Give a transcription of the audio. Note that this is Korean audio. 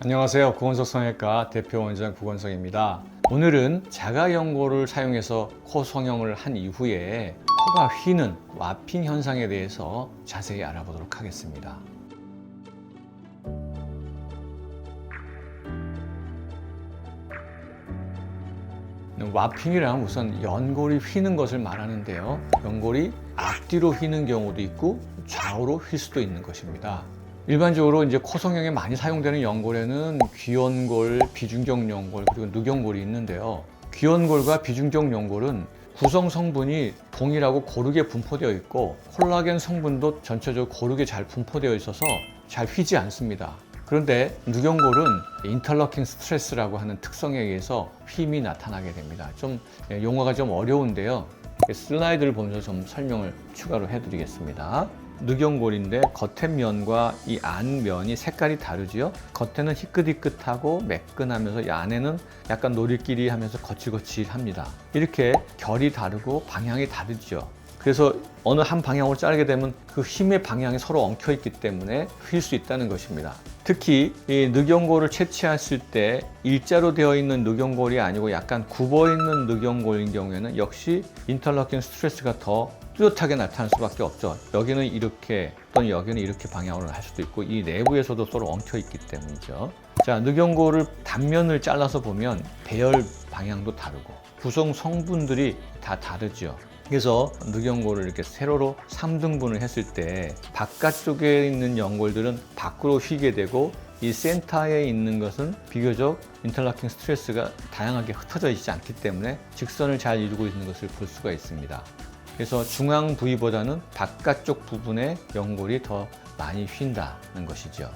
안녕하세요. 구건석 성형외과 대표 원장 구건석입니다. 오늘은 자가연고를 사용해서 코 성형을 한 이후에 코가 휘는 와핑 현상에 대해서 자세히 알아보도록 하겠습니다. 와핑이란 우선 연골이 휘는 것을 말하는데요. 연골이 앞뒤로 휘는 경우도 있고 좌우로 휠 수도 있는 것입니다. 일반적으로 이제 코 성형에 많이 사용되는 연골에는 귀연골, 비중격 연골 그리고 누경골이 있는데요. 귀연골과 비중격 연골은 구성 성분이 동일하고 고르게 분포되어 있고 콜라겐 성분도 전체적으로 고르게 잘 분포되어 있어서 잘 휘지 않습니다. 그런데 누경골은 인터러킹 스트레스라고 하는 특성에 의해서 휨이 나타나게 됩니다. 좀 예, 용어가 좀 어려운데요. 슬라이드를 보면서 좀 설명을 추가로 해드리겠습니다. 누경골인데 겉의 면과 이 안면이 색깔이 다르지요. 겉에는 희끗희끗하고 매끈하면서 이 안에는 약간 노리끼리 하면서 거칠거칠합니다. 이렇게 결이 다르고 방향이 다르죠. 그래서 어느 한 방향으로 자르게 되면 그 힘의 방향이 서로 엉켜 있기 때문에 휠 수 있다는 것입니다. 특히 이 누경골을 채취했을 때 일자로 되어 있는 누경골이 아니고 약간 굽어 있는 누경골인 경우에는 역시 인터러킹 스트레스가 더 뚜렷하게 나타날 수밖에 없죠. 여기는 이렇게 또는 여기는 이렇게 방향으로 할 수도 있고 이 내부에서도 서로 엉켜 있기 때문이죠. 자, 누경골을 단면을 잘라서 보면 배열 방향도 다르고 구성 성분들이 다 다르죠. 그래서 누경골을 이렇게 세로로 3등분을 했을 때 바깥쪽에 있는 연골들은 밖으로 휘게 되고 이 센터에 있는 것은 비교적 인터라킹 스트레스가 다양하게 흩어져 있지 않기 때문에 직선을 잘 이루고 있는 것을 볼 수가 있습니다. 그래서 중앙 부위보다는 바깥쪽 부분의 연골이 더 많이 휜다는 것이죠.